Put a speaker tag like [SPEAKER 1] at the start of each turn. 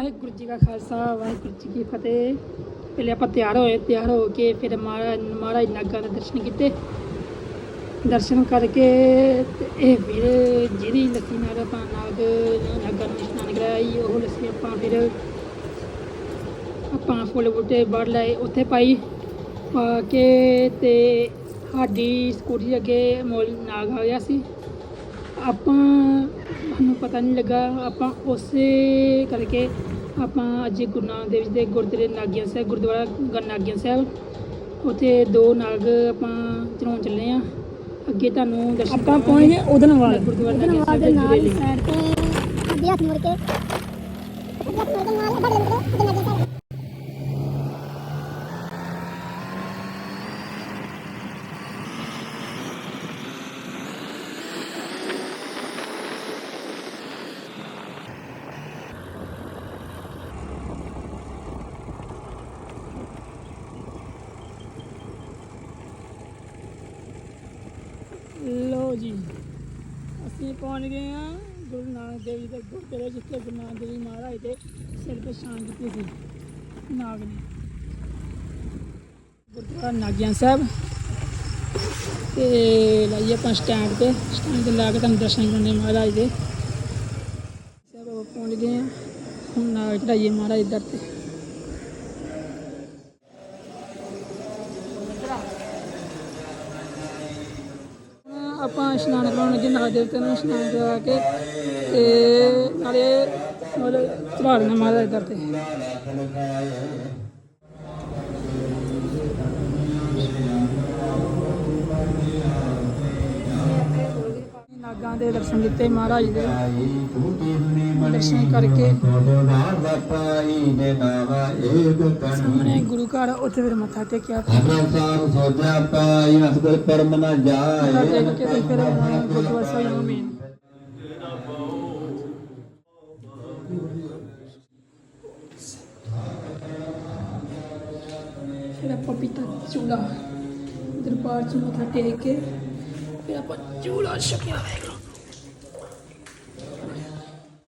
[SPEAKER 1] ਵਾਹਿਗੁਰੂ ਜੀ ਕਾ ਖਾਲਸਾ, ਵਾਹਿਗੁਰੂ ਜੀ ਕੀ ਫਤਿਹ। ਪਹਿਲੇ ਆਪਾਂ ਤਿਆਰ ਹੋਏ, ਤਿਆਰ ਹੋ ਕੇ ਫਿਰ ਮਹਾਰਾਜ ਮਹਾਰਾਜ ਨਾਗਾਂ ਦੇ ਦਰਸ਼ਨ ਕੀਤੇ। ਦਰਸ਼ਨ ਕਰਕੇ ਇਹ ਫਿਰ ਜਿਹੜੀ ਲੱਸੀ ਨਾਲ ਆਪਾਂ ਨਾਗ ਨਾਗਾਂ ਨੂੰ ਇਸ਼ਨਾਨ ਕਰਾਈ, ਉਹ ਲੱਸੀ ਆਪਾਂ ਫਿਰ ਆਪਾਂ ਫੁੱਲ ਬੂਟੇ ਵੜ ਲਏ, ਉੱਥੇ ਪਾਈ। ਪਾ ਕੇ ਤੇ ਸਾਡੀ ਸਕੂਟੀ ਅੱਗੇ ਮੋਲ ਨਾਗ ਆ ਗਿਆ ਸੀ। ਆਪਾਂ ਸਾਨੂੰ ਪਤਾ ਨਹੀਂ ਲੱਗਾ ਆਪਾਂ ਉਸੇ ਕਰਕੇ ਆਪਾਂ ਅੱਜ ਗੁਰੂ ਨਾਨਕ ਦੇਵ ਜੀ ਦੇ ਗੁਰਦੁਆਰੇ ਨਾਗਿਆ ਸਾਹਿਬ ਗੁਰਦੁਆਰਾ ਗ- ਨਾਗਿਆ ਸਾਹਿਬ ਉੱਥੇ ਦੋ ਨਾਗ ਆਪਾਂ ਚੜਾਉਣ ਚੱਲੇ ਆ ਅੱਗੇ ਤੁਹਾਨੂੰ ਦਰਸ਼ਨ
[SPEAKER 2] ਆਪਾਂ ਪਹੁੰਚ ਗਏ ਉਦਨਵਾਲ
[SPEAKER 1] ਗੁਰਦੁਆਰਾ ਨਾਗਿਆ ਸਾਹਿਬ
[SPEAKER 2] ਦੇ ਨਾਲ। ਸਾਈਡ ਤੇ ਅੱਗੇ ਹੱਥ ਮੁੜ ਕੇ ਅੱਗੇ ਹੱਥ ਮੁੜ ਕੇ ਨਾਲ ਬੜੇ ਲੰਬੇ ਅੱਗੇ ਲੱਗੇ ਸਾਰੇ
[SPEAKER 1] ਲੋ ਜੀ। ਅਸੀਂ ਪਹੁੰਚ ਗਏ ਆ ਗੁਰੂ ਨਾਨਕ ਦੇਵ ਜੀ ਦੇ ਗੁਰਦੁਆਰੇ, ਜਿੱਥੇ ਗੁਰੂ ਨਾਨਕ ਦੇਵ ਜੀ ਮਹਾਰਾਜ ਦੇ ਸਿਰ ਤੇ ਸ਼ਾਨ ਕੀਤੀ ਸੀ। ਨਾਗ ਨੇ। ਗੁਰਦੁਆਰਾ ਨਾਗਿਆ ਸਾਹਿਬ। ਤੇ ਲਾਈਏ ਆਪਾਂ ਸਟੈਂਡ ਤੇ। ਸਟੈਂਡ ਤੇ ਲਾ ਕੇ ਤੁਹਾਨੂੰ ਦਰਸ਼ਨ ਕਰਨੇ ਮਹਾਰਾਜ ਦੇ। ਸਭ ਪਹੁੰਚ ਗਏ ਆ ਹੁਣ ਨਾਗ ਚੜਾਈਏ ਮਹਾਰਾਜ ਦਰ ਤੇ। ਆਪਾਂ ਇਸ਼ਨਾਨ ਕਰਾਉਣ ਲੱਗੇ ਨਾਗ ਦੇਵਤੇ ਨੂੰ ਇਸ਼ਨਾਨ ਕਰਾ ਕੇ ਤੇ ਨਾਲੇ ਮਤਲਬ ਚੜਾ ਦੇਣਾ ਮਹਾਰਾਜ ਦੇ ਤੇ। ਦੇ ਦਰਸ਼ਨ ਕੀਤੇ ਮਹਾਰਾਜ ਦੇ। ਦਰਸ਼ਨ ਕਰਕੇ ਸਾਹਮਣੇ ਗੁਰੂ ਘਰ ਉੱਥੇ ਫਿਰ ਮੱਥਾ ਟੇਕਿਆ।
[SPEAKER 3] ਸੋਚਿਆ ਪਾਈ ਅਸਗਰ ਪਰਮ ਨਾ
[SPEAKER 1] ਮੱਥਾ
[SPEAKER 3] ਜਾਏ
[SPEAKER 1] ਟੇਕ ਕੇ ਫਿਰ ਗੁਰਦੁਆਰਾ ਸਾਹਿਬ ਨੂੰ ਮੇਨ। ਫਿਰ ਆਪਾਂ ਪੀਤਾ ਚੂਲਾ ਦਰਬਾਰ ਚ ਮੱਥਾ ਟੇਕ ਕੇ ਫਿਰ ਆਪਾਂ ਚੂਲਾ ਛਕਿਆ।